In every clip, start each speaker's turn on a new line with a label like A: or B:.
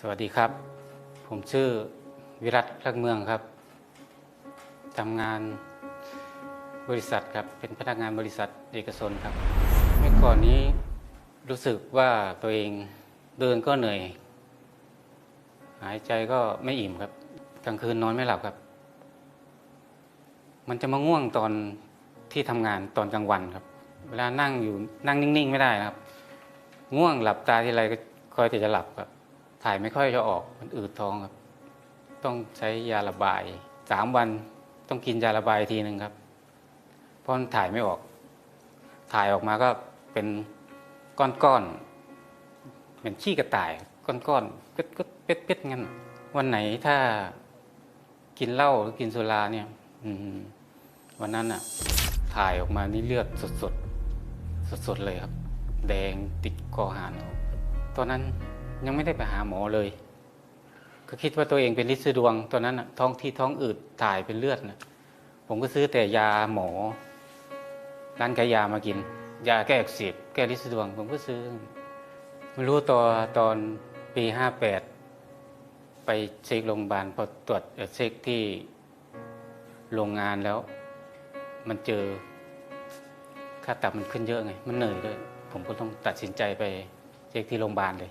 A: สวัสดีครับ ผมชื่อวิรัตรักเมืองครับทำงานบริษัทครับ เป็นพนักงานบริษัทเอกชนครับ เมื่อก่อนนี้รู้สึกว่าตัวเองเดินก็เหนื่อย หายใจก็ไม่อิ่มครับ กลางคืนนอนไม่หลับครับ มันจะมาง่วงตอนที่ทำงานตอนกลางวันครับ เวลานั่งอยู่นั่งนิ่ง ๆ ไม่ได้ครับ ง่วงหลับตาทีไรก็คอยแต่จะหลับครับ ถ่ายไม่ค่อยจะออกมันอืดท้องครับ ต้องใช้ยาระบายสามวันต้องกินยาระบายทีหนึ่งครับ เพราะมันถ่ายไม่ออก ถ่ายออกมาก็เป็นก้อนๆเหมือนขี้กระต่าย ก้อนๆเป็ดๆเป็ดงั้น วันไหนถ้ากินเหล้าหรือกินสุราเนี่ย อืวันนั้นอะ ถ่ายออกมานี่เลือดสดๆสดๆเลยครับ แดงติดคอหานตอนนั้น ยังไม่ได้ไปหาหมอเลย ก็คิดว่าตัวเองเป็นลินซิดวง ตอนนั้นท้องที่ท้องอืดถ่ายเป็นเลือดนะผมก็ซื้อแต่ยาหมอร้านขายยามากิน ยาแก้อักเสบแก้ลินซิดวง ผมก็ซื้อไม่รู้ตอตอนปีห้าแปดไปเช็คโรงพยาบาลพอตรวจเอ่อเช็คที่โรงงานแล้ว มันเจอค่าตับมันขึ้นเยอะไง มันเหนื่อยด้วย ผมก็ต้องตัดสินใจไปเช็คที่โรงพยาบาลเลย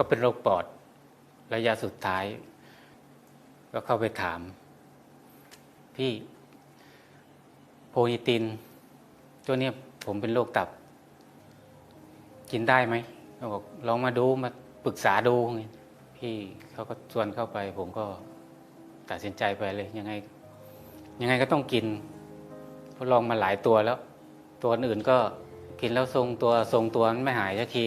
A: ก็เป็นโรคปอดระยะสุดท้าย ก็เข้าไปถาม พี่โพนิติน ตัวเนี้ยผมเป็นโรคตับ กินได้ไหมเขาบอกลองมาดูมาปรึกษาดูพี่เขาก็ชวนเข้าไป ผมก็ตัดสินใจไปเลยยังไง ยังไงก็ต้องกินเพราะลองมาหลายตัวแล้ว ตัวอื่นก็กินแล้วทรงตัวทรงตัวมันไม่หายสักที